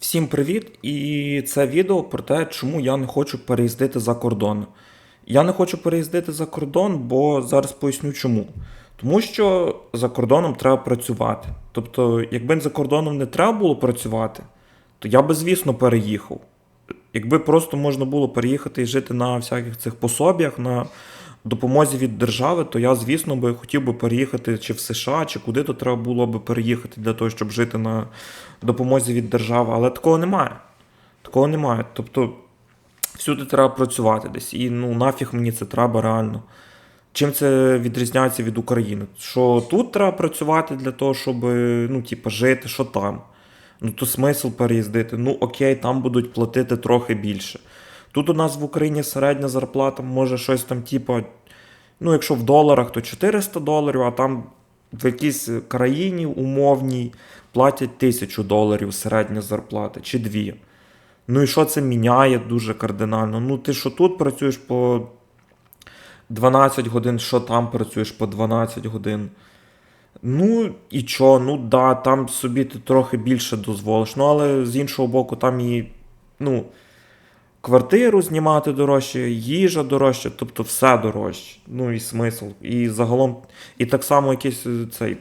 Всім привіт! І це відео про те, чому я не хочу переїздити за кордон. Я не хочу переїздити за кордон, бо зараз поясню чому. Тому що за кордоном треба працювати. Тобто, якби за кордоном не треба було працювати, то я би, звісно, переїхав. Якби просто можна було переїхати і жити на всяких цих пособіях, на допомозі від держави, то я, звісно, би хотів би переїхати чи в США, чи куди то треба було би переїхати для того, щоб жити на допомозі від держави. Але такого немає. Такого немає. Тобто всюди треба працювати десь. І ну нафіг мені це треба реально. Чим це відрізняється від України? Що тут треба працювати для того, щоб ну, типу, жити, що там. Ну, то смисл переїздити. Ну, окей, там будуть платити трохи більше. Тут у нас в Україні середня зарплата може щось там, типу, ну, якщо в доларах, то 400 доларів, а там в якійсь країні умовній платять 1000 доларів середня зарплата чи дві. Ну і що це міняє дуже кардинально? Ну, ти що тут працюєш по 12 годин, що там працюєш по 12 годин. Ну і що, ну да, там собі ти трохи більше дозволиш. Ну, але з іншого боку, там і, ну, квартиру знімати дорожче, їжа дорожче, тобто все дорожче. Ну і смисл. І загалом, і так само якийсь е, цей,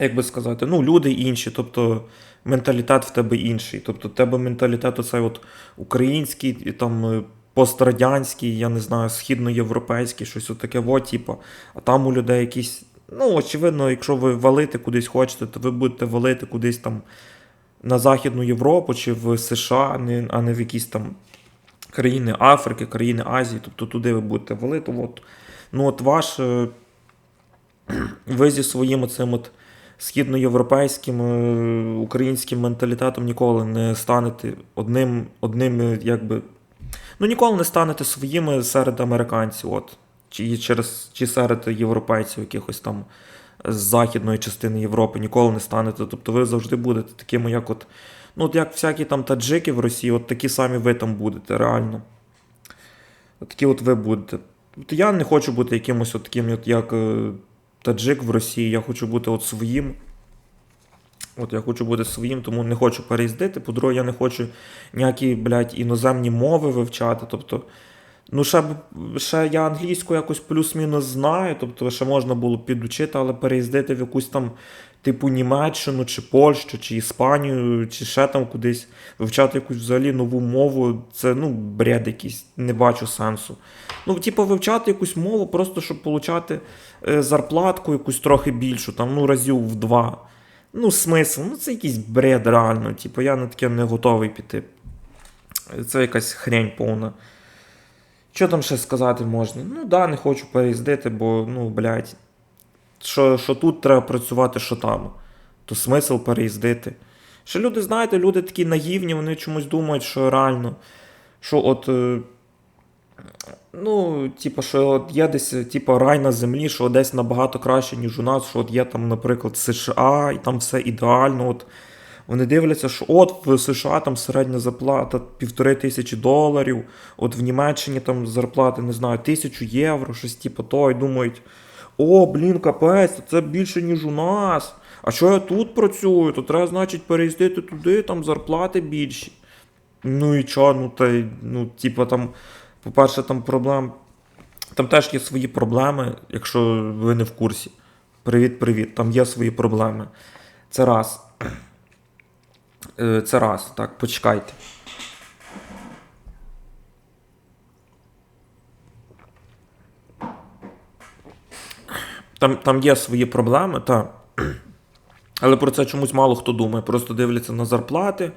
як би сказати, ну, люди інші, тобто менталітет в тебе інший. Тобто, в тебе менталітет оцей от український, і там е, пострадянський, я не знаю, східноєвропейський, щось отаке, во, типу. А там у людей якісь. Ну, очевидно, якщо ви валити кудись хочете, то ви будете валити кудись там на Західну Європу чи в США, а не в якісь там країни Африки, країни Азії, тобто туди ви будете валити. От. Ну, от ваш. е, Ви зі своїм цим от східноєвропейським е, українським менталітетом ніколи не станете одним, одним е, якби. Ну, ніколи не станете своїми серед американців, от. Чи, через, чи серед європейців, якихось там з західної частини Європи, ніколи не станете. Тобто ви завжди будете такими, як от. Ну, от як всякі там таджики в Росії, от такі самі ви там будете, реально. От такі от ви будете. От я не хочу бути якимось от таким, от як е, таджик в Росії, я хочу бути от своїм. От я хочу бути своїм, тому не хочу переїздити. По-друге, я не хочу ніякі, блядь, іноземні мови вивчати. Тобто, ну, ще, ще я англійську якось плюс-мінус знаю, тобто ще можна було підучити, але переїздити в якусь там, типу, Німеччину, чи Польщу, чи Іспанію, чи ще там кудись, вивчати якусь взагалі нову мову, це ну, бред якийсь, не бачу сенсу. Ну, типу, вивчати якусь мову, просто щоб получати е, зарплатку якусь трохи більшу, там, ну, разів в два. Ну, смисл, ну це якийсь бред реально. Типу, я на таке не готовий піти. Це якась хрень повна. Що там ще сказати можна? Ну да, не хочу переїздити, бо, ну, блядь, що, що тут треба працювати, що там. То смисл переїздити. Ще люди, знаєте, люди такі наївні, вони чомусь думають, що реально, що от. е, Ну, типу, що от є десь, типу, рай на землі, що десь набагато краще, ніж у нас, що от є там, наприклад, США, і там все ідеально. От вони дивляться, що от в США там середня зарплата півтори тисячі доларів, от в Німеччині там зарплата, не знаю, тисячу євро, щось типу то, і думають, о, блін, капець, це більше, ніж у нас. А що я тут працюю, то треба, значить, переїздити туди, там зарплати більші. Ну і чо, ну та ну, типу, там, по-перше, там проблем. Там теж є свої проблеми, якщо ви не в курсі. Привіт-привіт, там є свої проблеми. Це раз. Е, Це раз, так, почекайте. Там, там є свої проблеми, так. Але про це чомусь мало хто думає. Просто дивляться на зарплати.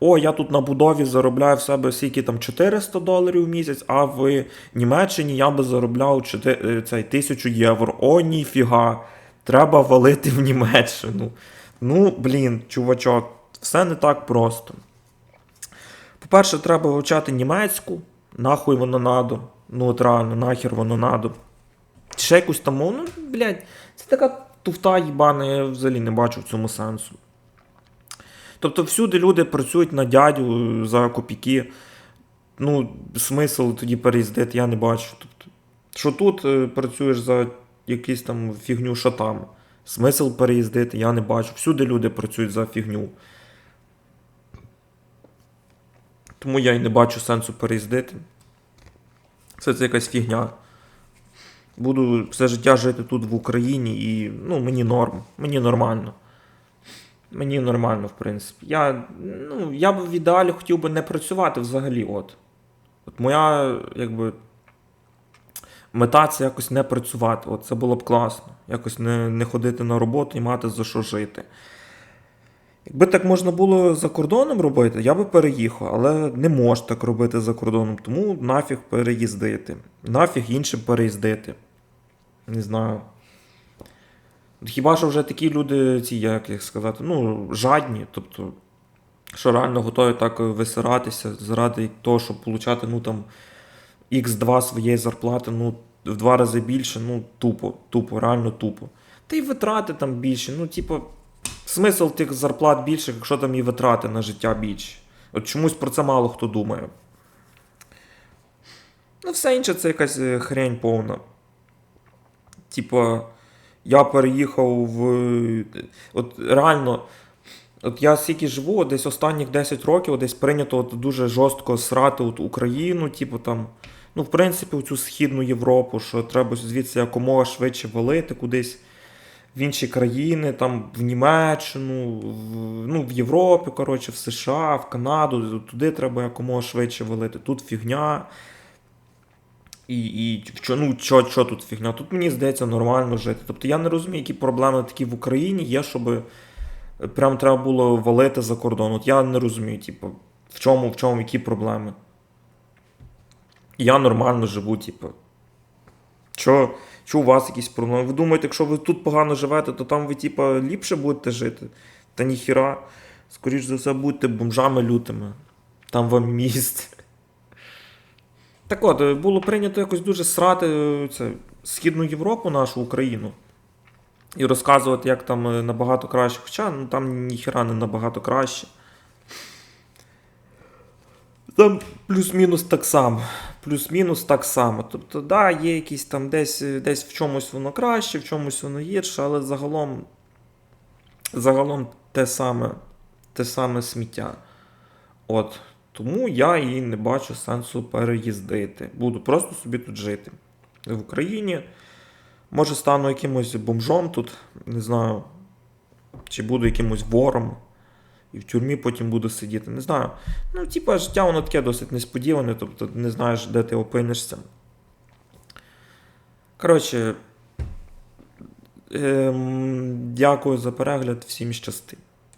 О, я тут на будові заробляю в себе скільки там 400 доларів в місяць, а в Німеччині я би заробляв 4, цей, 1000 євро. О, ніфіга. Треба валити в Німеччину. Ну, блін, чувачок, все не так просто. По-перше, треба вивчати німецьку, нахуй воно надо. Ну, от реально, нахер воно надо. Ще якусь там мову, ну, блядь, це така туфта їбана, я взагалі не бачу в цьому сенсу. Тобто всюди люди працюють на дядю за копійки. Ну, смисл тоді переїздити, я не бачу. Тобто, що тут е, працюєш за якусь там фігню, що там. Смисл переїздити, я не бачу. Всюди люди працюють за фігню. Тому я й не бачу сенсу переїздити. Все це якась фігня. Буду все життя жити тут в Україні і ну, мені норм. Мені нормально. Мені нормально, в принципі. Я, ну, я б в ідеалі хотів би не працювати взагалі. От. От моя, якби. Мета це якось не працювати. От це було б класно. Якось не, не ходити на роботу і мати за що жити. Якби так можна було за кордоном робити, я би переїхав, але не можна так робити за кордоном, тому нафіг переїздити. Нафіг іншим переїздити. Не знаю. Хіба що вже такі люди, ці, як їх сказати, ну, жадні, тобто, що реально готові так висиратися заради того, щоб получати, ну там, X2 своєї зарплати, ну, в два рази більше, ну, тупо, тупо, реально тупо. Та й витрати там більше, ну, типу, смисл тих зарплат більших, якщо там і витрати на життя більше. От чомусь про це мало хто думає. Ну, все інше це якась е, хрень повна. Типа, я переїхав в. От реально, от я скільки живу, десь останніх 10 років, десь прийнято от дуже жорстко срати от Україну, типу там. Ну, в принципі, в цю Східну Європу, що треба звідси якомога швидше валити кудись в інші країни, там в Німеччину, в, ну, в Європі, коротше, в США, в Канаду. Туди треба якомога швидше валити. Тут фігня. І, і ну, що, що тут фігня? Тут мені здається нормально жити. Тобто я не розумію, які проблеми такі в Україні є, щоб прям треба було валити за кордон. От я не розумію, типу, в чому, в чому, які проблеми. Я нормально живу, типу. Що, що у вас якісь проблеми? Ви думаєте, якщо ви тут погано живете, то там ви, типа, ліпше будете жити? Та ніхіра. Скоріш за все, будьте бомжами лютими. Там вам місце. Так от, е, було прийнято якось дуже срати е, це, Східну Європу, нашу Україну. І розказувати, як там е, набагато краще. Хоча ну, там ніхіра не набагато краще. Там плюс-мінус так само. Плюс-мінус так само. Тобто, да, є якісь там десь, десь в чомусь воно краще, в чомусь воно гірше, але загалом, загалом те саме, те саме сміття. От. Тому я і не бачу сенсу переїздити. Буду просто собі тут жити. В Україні. Може, стану якимось бомжом тут, не знаю. Чи буду якимось вором. І в тюрмі потім буду сидіти. Не знаю. Ну, типа, життя воно таке досить несподіване, тобто не знаєш, де ти опинишся. Коротше, ем, дякую за перегляд, всім щасти.